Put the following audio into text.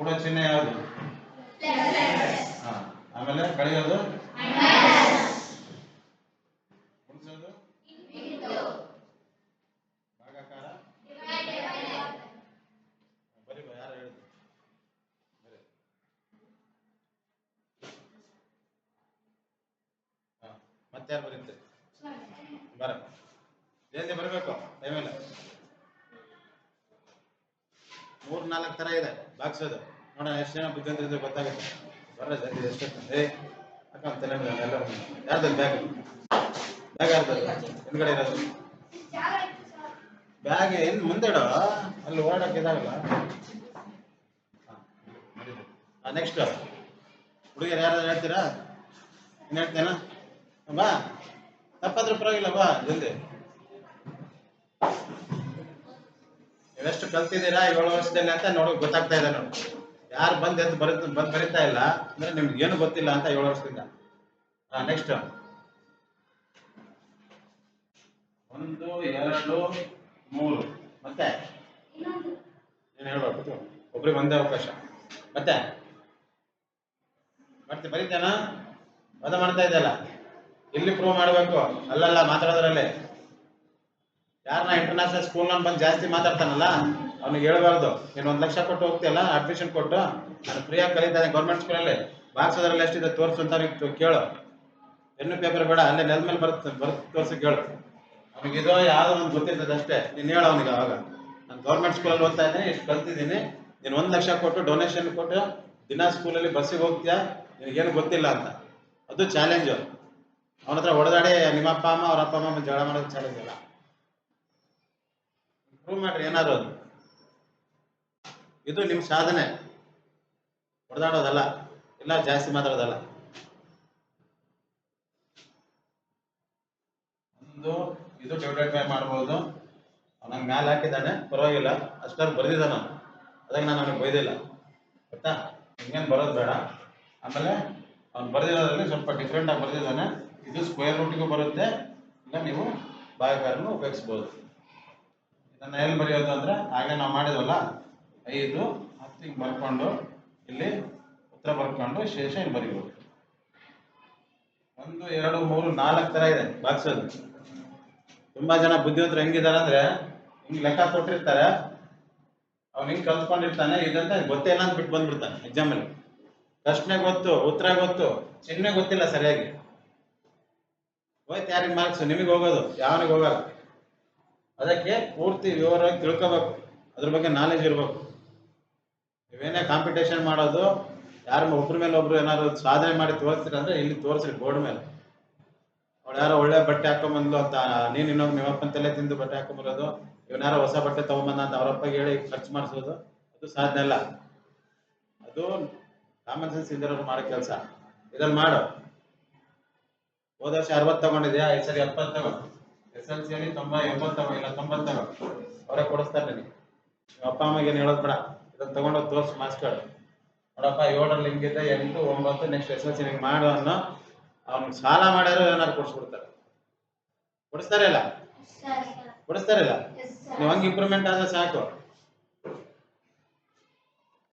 ಕೂಡೋ ಚಿಹ್ನೆ ಯಾವುದು ಆಮೇಲೆ ಕಳೆಯೋದು? ಗುಣಿಸೋದು ಭಾಗಾಕಾರ? ಬರಿ ಯಾರು ಹೇಳಿದ್ರು ಹಾ, ಮತ್ತೆ ಯಾರು ಬರೀತಾರೆ ಬರ. ಜಯಂತಿ ಬರಬೇಕು ಟೈಮೆಲ್ಲ ಮೂರ್ ನಾಲ್ಕು ತರ ಇದೆ ಬಾಕ್ಸೋದು ನೋಡೋಣ ಎಷ್ಟು ಜನ ಬುದ್ಧಿವಂತ ಇದ್ರೆ ಗೊತ್ತಾಗುತ್ತೆ. ಬರ ಜಲ್ದಿ ಎಷ್ಟು ಅಕ್ಕ ತಲೆ ಎಲ್ಲ ಯಾರ್ದು ಬ್ಯಾಗ್ ಬ್ಯಾಗ್ ಯಾರ್ದು ಹಿಂದ್ಗಡೆ ಇರೋದು. ಬ್ಯಾಗ್ ಎಲ್ಲಿ ಮುಂದೆ ಅಲ್ಲಿ ಓಡಾಡಕ್ಕೆ ಇದಾಗಲ್ಲ ನೆಕ್ಸ್ಟ್ ಹುಡುಗಿಯರು ಯಾರು ಹೇಳ್ತೀರಾ? ಏನು ಹೇಳ್ತೇನಾ? ಬಾ. ತಪ್ಪಾದ್ರೂ ಪರವಾಗಿಲ್ಲ, ಬಾ, ಜಲ್ದಿ. ನೀವೆಷ್ಟು ಕಲ್ತಿದ್ದೀರಾ ಏಳು ವರ್ಷದಲ್ಲಿ ಅಂತ ನೋಡಿ, ಗೊತ್ತಾಗ್ತಾ ಇದೆ ನೋಡಿ. ಯಾರು ಬಂದು ಎದ್ದು ಬರೀ ಬಂದು ಬರೀತಾ ಇಲ್ಲ, ಅಂದ್ರೆ ನಿಮ್ಗೆ ಏನು ಗೊತ್ತಿಲ್ಲ ಅಂತ ಏಳು ವರ್ಷದಿಂದ. ನೆಕ್ಸ್ಟ್ ಒಂದು, ಎರಡು, ಮೂರು. ಮತ್ತೆ? ಏನು ಹೇಳ್ಬೇಕು ಒಬ್ರಿಗೆ ಒಂದೇ ಅವಕಾಶ. ಮತ್ತೆ? ಮತ್ತೆ ಬರೀತಾನ? ವಾದ ಮಾಡ್ತಾ ಇದೆಯಲ್ಲ. ಇಲ್ಲಿ ಪ್ರೂವ್ ಮಾಡಬೇಕು. ಅಲ್ಲಲ್ಲ, ಮಾತಾಡೋದ್ರಲ್ಲಿ. ಯಾರನ್ನ ಇಂಟರ್ನ್ಯಾಷನಲ್ ಸ್ಕೂಲ್ನಲ್ಲಿ ಬಂದು ಜಾಸ್ತಿ ಮಾತಾಡ್ತಾನಲ್ಲ, ಅವ್ನಿಗೆ ಹೇಳ್ಬಾರ್ದು. ನೀನು ಒಂದು ಲಕ್ಷ ಕೊಟ್ಟು ಹೋಗ್ತಿಯಲ್ಲ ಅಡ್ಮಿಷನ್ ಕೊಟ್ಟು, ನಾನು ಫ್ರೀಯಾಗಿ ಕಲಿತಾನೆ ಗೌರ್ಮೆಂಟ್ ಸ್ಕೂಲಲ್ಲಿ ಬಾಕ್ಸೋದ್ರಲ್ಲಿ ಎಷ್ಟಿದೆ ತೋರಿಸು ಅಂತ ಅವ್ರಿಗೆ ಕೇಳು. ಪೆನ್ನು ಪೇಪರ್ ಬೇಡ, ಅಲ್ಲೇ ನೆಲದ ಮೇಲೆ ಬರುತ್ತೆ ಬರುತ್ತೆ ತೋರಿಸಿ ಕೇಳು. ಅವ್ನಿಗೆ ಇದೋ ಯಾವುದೋ ಒಂದು ಗೊತ್ತಿರ್ತದೆ ಅಷ್ಟೇ. ನೀನು ಹೇಳು ಅವನಿಗೆ ಅವಾಗ. ನಾನು ಗೌರ್ಮೆಂಟ್ ಸ್ಕೂಲಲ್ಲಿ ಓದ್ತಾ ಇದ್ದೀನಿ, ಇಷ್ಟು ಕಲ್ತಿದ್ದೀನಿ. ನೀನು ಒಂದು ಲಕ್ಷ ಕೊಟ್ಟು ಡೊನೇಷನ್ ಕೊಟ್ಟು ದಿನ ಸ್ಕೂಲಲ್ಲಿ ಬಸ್ಸಿಗೆ ಹೋಗ್ತೀಯಾ? ನಿನಗೇನು ಗೊತ್ತಿಲ್ಲ ಅಂತ. ಅದು ಚಾಲೆಂಜು ಅವನ ಹತ್ರ ಹೊಡೆದಾಡಿ ನಿಮ್ಮ ಅಪ್ಪ, ಅಮ್ಮ, ಅವ್ರ ಅಪ್ಪ, ಅಮ್ಮ ಜಗಳ ಮಾಡೋದು ಚಾಲೆಂಜ್ ಅಲ್ಲ. ಪ್ರೂವ್ ಮಾಡ್ರಿ ಏನಾದ್ರು ಅದು. ಇದು ನಿಮ್ಮ ಸಾಧನೆ. ಹೊಡೆದಾಡೋದಲ್ಲ ಇಲ್ಲ ಜಾಸ್ತಿ ಮಾತಾಡೋದಲ್ಲ. ಒಂದು, ಇದು ಡಿವೈಡೆಡ್ ಬೈ ಮಾಡ್ಬೋದು. ಅವನಿಗೆ ಮ್ಯಾಲೆ ಹಾಕಿದ್ದಾನೆ, ಪರವಾಗಿಲ್ಲ ಅಷ್ಟಾಗಿ ಬರೆದಿದ್ದಾನ ಅದಕ್ಕೆ ನಾನು ಅವನಿಗೆ ಬೈದಿಲ್ಲ. ಗೊತ್ತಾ? ಹಿಂಗೇನು ಬರೋದು ಬೇಡ. ಆಮೇಲೆ ಅವ್ನು ಬರೆದಿರೋದ್ರಲ್ಲಿ ಸ್ವಲ್ಪ ಡಿಫ್ರೆಂಟ್ ಆಗಿ ಬರ್ದಿದ್ದಾನೆ. ಇದು ಸ್ಕ್ವೇರ್ ರೂಟಿಗೂ ಬರುತ್ತೆ. ಇಲ್ಲ, ನೀವು ಬಾಯಕಾರನ್ನು ಉಪಯೋಗಿಸ್ಬೋದು. ಇದನ್ನ ಎಲ್ಲಿ ಬರೆಯೋದು ಅಂದ್ರೆ, ಹಾಗೆ ನಾವು ಮಾಡಿದ್ವಲ್ಲ, ಐದು, ಹತ್ತು ಹಿಂಗೆ ಬರ್ಕೊಂಡು, ಇಲ್ಲಿ ಉತ್ತರ ಬರ್ಕೊಂಡು ಶೇಷ ಇಲ್ಲಿ ಬರೀಬೋದು. ಒಂದು, ಎರಡು, ಮೂರು, ನಾಲ್ಕು ತರ ಇದೆ ಬಾಕ್ಸಲ್ಲಿ. ತುಂಬಾ ಜನ ಬುದ್ಧಿವಂತರು ಹೆಂಗಿದ್ದಾರೆ ಅಂದ್ರೆ, ಹಿಂಗೆ ಲೆಕ್ಕ ಕೊಟ್ಟಿರ್ತಾರೆ, ಅವ್ನು ಹಿಂಗೆ ಕಲ್ತ್ಕೊಂಡಿರ್ತಾನೆ, ಇದಂತ ಗೊತ್ತೇ ಇಲ್ಲ ಅಂತ ಬಿಟ್ಟು ಬಂದ್ಬಿಡ್ತಾನೆ ಎಕ್ಸಾಮ್ ಅಲ್ಲಿ. ಪ್ರಶ್ನೆ ಗೊತ್ತು, ಉತ್ತರ ಗೊತ್ತು, ಚಿಹ್ನೆ ಗೊತ್ತಿಲ್ಲ ಸರಿಯಾಗಿ. ಹೋಯ್ತು ಯಾರಿಗೆ ಮಾರ್ಕ್ಸ್ ನಿಮಗೆ ಹೋಗೋದು, ಯಾವನಿಗೆ ಹೋಗಲ್ಲ. ಅದಕ್ಕೆ ಪೂರ್ತಿ ವಿವರವಾಗಿ ತಿಳ್ಕೋಬೇಕು. ಅದ್ರ ಬಗ್ಗೆ ನಾಲೆಜ್ ಇರಬೇಕು. ನೀವೇನೇ ಕಾಂಪಿಟೇಷನ್ ಮಾಡೋದು, ಯಾರ ಒಬ್ರ ಮೇಲೆ ಒಬ್ರು ಏನಾದ್ರು ಸಾಧನೆ ಮಾಡಿ ತೋರಿಸ್ತೀರ ಅಂದ್ರೆ ಇಲ್ಲಿ ತೋರಿಸ್ರಿ ಬೋರ್ಡ್ ಮೇಲೆ. ಅವಳು ಯಾರೋ ಒಳ್ಳೆ ಬಟ್ಟೆ ಹಾಕೊಂಬಂದ್ಲು ಅಂತ, ನೀನು ಇನ್ನೊಬ್ಬ ನಿಮ್ಮಪ್ಪನ ತಲೆ ತಿಂದು ಬಟ್ಟೆ ಹಾಕೊಂಬರೋದು ಇವನಾರ ಹೊಸ ಬಟ್ಟೆ ತಗೊಂಬಂದ ಅಂತ ಅವರಪ್ಪಗೆ ಹೇಳಿ ಖರ್ಚು ಮಾಡಿಸೋದು, ಅದು ಸಾಧನೆ ಅಲ್ಲ. ಅದು ಕಾಮನ್ ಸೆನ್ಸ್ ಇದ್ದವ್ರು ಮಾಡೋ ಕೆಲಸ. ಇದ್ರಲ್ಲಿ ಮಾಡು. ಹೋದ ವರ್ಷ ಅರವತ್ತು ತಗೊಂಡಿದ್ಯಾ, ಈ ಸರಿ ಎಪ್ಪತ್ತು ತಗೋ. ಎಸ್ ಎಲ್ ಸಿ ತೊಂಬ ಎಂಬತ್ತು ತಗೋ ಇಲ್ಲ ತೊಂಬತ್ತವ. ಅವರೇ ಕೊಡಿಸ್ತಾರೆ ನನಗೆ ನಿಮ್ಮ ಅಪ್ಪ ಅಮ್ಮಗೆ ಏನು ಹೇಳೋದು ಬೇಡ. ಇದನ್ನ ತಗೊಂಡೋಗಿ ತೋರಿಸಿ ಮಾಸ್ಟರ್ ನೋಡಪ್ಪ ಏಳರಲ್ಲಿ ಹಿಂಗಿದೆ ಎಂಟು ಒಂಬತ್ತು ನೆಕ್ಸ್ಟ್ ಎಸ್ ಎಲ್ ಸಿ ನಿಂಗೆ ಮಾಡು ಅನ್ನೋ ಅವ್ನಿಗೆ ಸಾಲ ಮಾಡ್ಯಾರು ಏನಾದ್ರು ಕೊಡಿಸ್ಬಿಡ್ತಾರೆ. ಕೊಡಿಸ್ತಾರೆ ಇಲ್ಲ? ಕೊಡಿಸ್ತಾರೆ. ಇಲ್ಲ? ನೀವು ಹಂಗೆ ಇಂಪ್ರೂವ್ಮೆಂಟ್ ಆದರೆ ಸಾಕು.